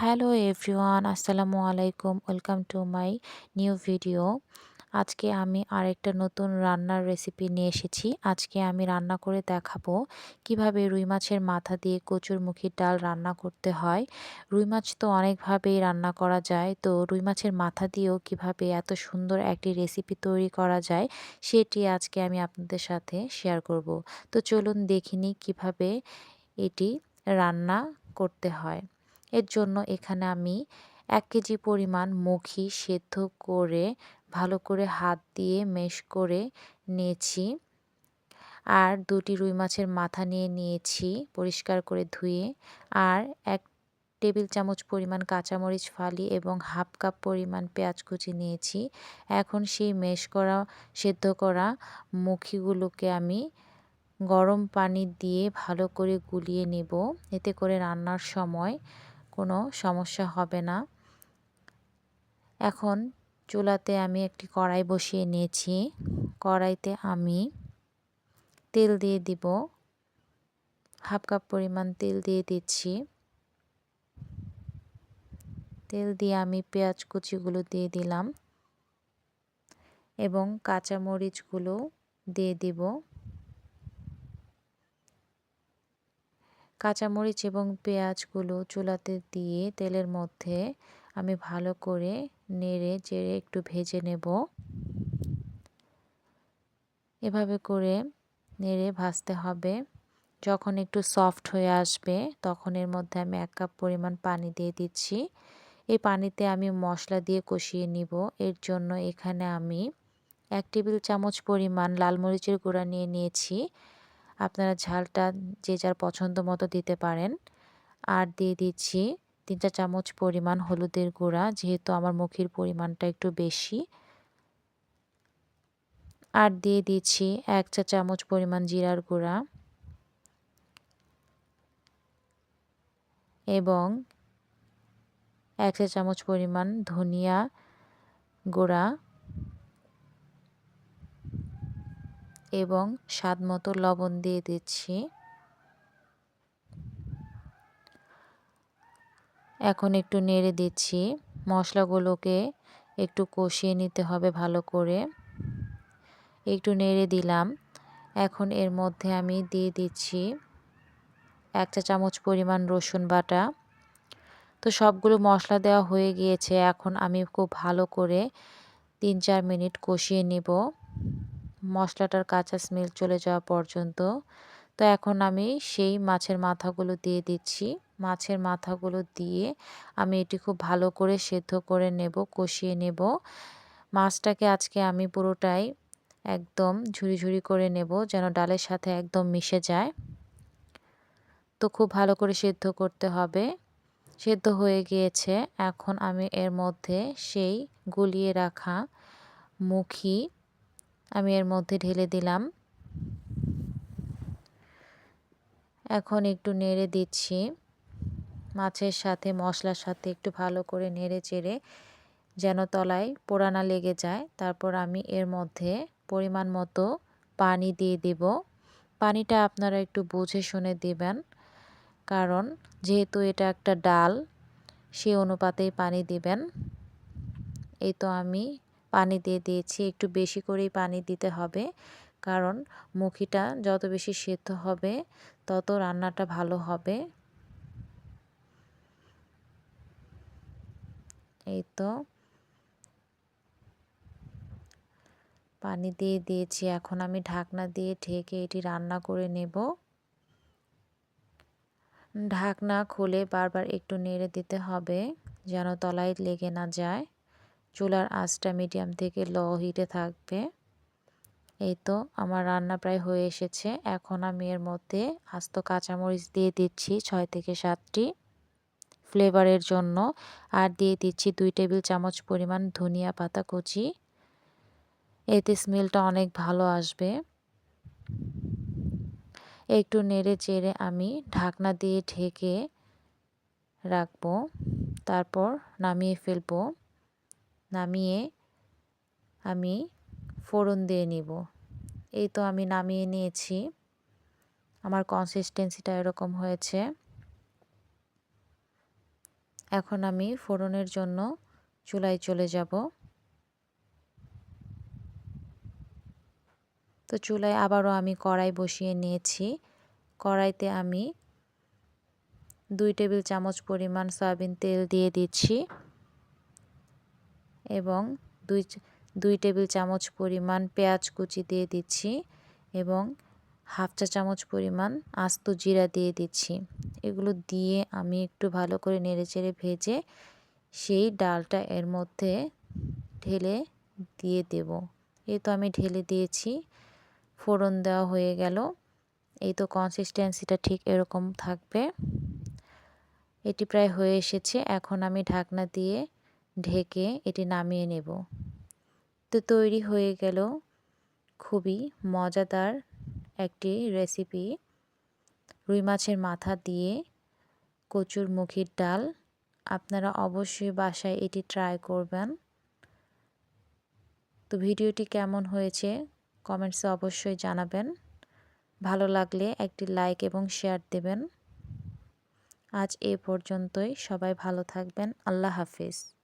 Hello everyone, আসসালামু আলাইকুম। Welcome to my new video. আজকে আমি আরেকটা নতুন রান্নার রেসিপি নিয়ে এসেছি। আজকে আমি রান্না করে দেখাবো কীভাবে রুই মাছের মাথা দিয়ে কচুর মুখির ডাল রান্না করতে হয়। রুই মাছ তো অনেকভাবেই রান্না করা যায়, তো রুই মাছের মাথা দিয়েও কীভাবে এত সুন্দর একটি রেসিপি তৈরি করা যায় সেটি আজকে আমি আপনাদের সাথে শেয়ার করব। তো চলুন দেখিনি কীভাবে এটি রান্না করতে হয়। এর জন্য এখানে আমি এক কেজি পরিমাণ মুখি সেদ্ধ করে, ভালো করে হাত দিয়ে মেশ করে নিয়েছি। আর দুটি রুই মাছের মাথা নিয়ে নিয়েছি পরিষ্কার করে ধুয়ে। আর এক টেবিল চামচ পরিমাণ কাঁচামরিচ ফালি এবং হাফ কাপ পরিমাণ পেঁয়াজ কুচি নিয়েছি। এখন সেই মেশ করা, সেদ্ধ করা মুখিগুলোকে আমি গরম পানি দিয়ে ভালো করে গুলিয়ে নেব। এতে করে রান্নার সময় কোনো সমস্যা হবে না। এখন চুলাতে আমি একটি কড়াই বসিয়ে নিয়েছি। কড়াইতে আমি তেল দিয়ে দিব। হাফ কাপ পরিমাণ তেল দিয়ে দিচ্ছি। তেল দিয়ে আমি পেঁয়াজ কুচিগুলো দিয়ে দিলাম এবং কাঁচামরিচগুলো দিয়ে দিব। কাঁচামরিচ এবং পেঁয়াজগুলো চুলাতে দিয়ে তেলের মধ্যে আমি ভালো করে নেড়ে চেড়ে একটু ভেজে নেব। এভাবে করে নেড়ে ভাজতে হবে। যখন একটু সফট হয়ে আসবে, তখন এর মধ্যে আমি এক কাপ পরিমাণ পানি দিয়ে দিচ্ছি। এই পানিতে আমি মশলা দিয়ে কষিয়ে নিব। এর জন্য এখানে আমি এক টেবিল চামচ পরিমাণ লাল মরিচের গুঁড়া নিয়ে নিয়েছি। আপনারা ঝালটা যে যার পছন্দ মতো দিতে পারেন। আর দিয়ে দিচ্ছি তিন চার চামচ পরিমাণ হলুদের গুঁড়া, যেহেতু আমার মুখির পরিমাণটা একটু বেশি। আর দিয়ে দিচ্ছি এক চা চামচ পরিমাণ জিরার গুঁড়া। এবং এক চা চামচ পরিমাণ ধনিয়া গুঁড়া। এবং স্বাদ মতো লবণ দিয়ে দিচ্ছি। এখন একটু নেড়ে দিচ্ছি। মশলাগুলোকে একটু কষিয়ে নিতে হবে ভালো করে। একটু নেড়ে দিলাম। এখন এর মধ্যে আমি দিয়ে দিচ্ছি এক চা চামচ পরিমাণ রসুন বাটা। তো সবগুলো মশলা দেওয়া হয়ে গিয়েছে। এখন আমি খুব ভালো করে তিন চার মিনিট কষিয়ে নিব। মশলাটার কাঁচা স্মেল চলে যাওয়া পর্যন্ত। তো এখন আমি সেই মাছের মাথাগুলো দিয়ে দিচ্ছি। মাছের মাথাগুলো দিয়ে আমি এটি খুব ভালো করে সেদ্ধ করে নেব, কষিয়ে নেব। মাছটাকে আজকে আমি পুরোটাই একদম ঝুরি ঝুরি করে নেব যেন ডালের সাথে একদম মিশে যায়। তো খুব ভালো করে সেদ্ধ করতে হবে। সেদ্ধ হয়ে গিয়েছে। এখন আমি এর মধ্যে সেই গুলিয়ে রাখা মুখি আমি এর মধ্যে ঢেলে দিলাম। এখন একটু নেড়ে দিচ্ছি। মাছের সাথে, মশলার সাথে একটু ভালো করে নেড়ে চেড়ে যেন তলায় পোড়ানা লেগে যায়। তারপর আমি এর মধ্যে পরিমাণ মতো পানি দিয়ে দেব। পানিটা আপনারা একটু বুঝে শুনে দিবেন। কারণ যেহেতু এটা একটা ডাল, সে অনুপাতেই পানি দিবেন। এই তো আমি পানি দিয়ে দিয়েছি, একটু বেশি করেই পানি দিতে হবে। কারণ মুখিটা যত বেশি সেদ্ধ হবে, তত রান্নাটা ভালো হবে। এই তো পানি দিয়ে দিয়েছি। এখন আমি ঢাকনা দিয়ে ঢেকে এটি রান্না করে নেব। ঢাকনা খুলে বারবার একটু নেড়ে দিতে হবে, যেন তলায় লেগে না যায়। চুলার আঁচটা মিডিয়াম থেকে লো হিটে থাকবে। এই তো আমার রান্না প্রায় হয়ে এসেছে। এখন আমি এর মধ্যে আস্ত কাঁচামরিচ দিয়ে দিচ্ছি ছয় থেকে সাতটি ফ্লেভারের জন্য। আর দিয়ে দিচ্ছি দুই টেবিল চামচ পরিমাণ ধনিয়া পাতা কুচি। এতে স্মেলটা অনেক ভালো আসবে। একটু নেড়ে চেড়ে আমি ঢাকনা দিয়ে ঢেকে রাখব। তারপর নামিয়ে ফেলব। নামিয়ে আমি ফোড়ন দিয়ে নিব। এই তো আমি নামিয়ে নিয়েছি। আমার কনসিস্টেন্সিটা এরকম হয়েছে। এখন আমি ফোড়নের জন্য চুলায় চলে যাব। তো চুলায় আবারও আমি কড়াই বসিয়ে নিয়েছি। কড়াইতে আমি দুই টেবিল চামচ পরিমাণ সয়াবিন তেল দিয়ে দিচ্ছি। এবং দুই দুই টেবিল চামচ পরিমাণ পেঁয়াজ কুচি দিয়ে দিচ্ছি এবং হাফ চা চামচ পরিমাণ আস্ত জিরা দিয়ে দিচ্ছি। এগুলো দিয়ে আমি একটু ভালো করে নেড়েচেড়ে ভেজে সেই ডালটা এর মধ্যে ঢেলে দিয়ে দেব। এই তো আমি ঢেলে দিয়েছি, ফোড়ন দেওয়া হয়ে গেল। এই তো কনসিস্টেন্সিটা ঠিক এরকম থাকবে। এটি প্রায় হয়ে এসেছে। এখন আমি ঢাকনা দিয়ে ঢেকে এটি নামিয়ে নেব। তো তৈরি হয়ে গেল খুবই মজাদার একটি রেসিপি রুই মাছের মাথা দিয়ে কচুর মুখির ডাল। আপনারা অবশ্যই বাসায় এটি ট্রাই করবেন। তো ভিডিওটি কেমন হয়েছে কমেন্টসে অবশ্যই জানাবেন। ভালো লাগলে একটি লাইক এবং শেয়ার দেবেন। আজ এ পর্যন্তই। সবাই ভালো থাকবেন। আল্লাহ হাফিজ।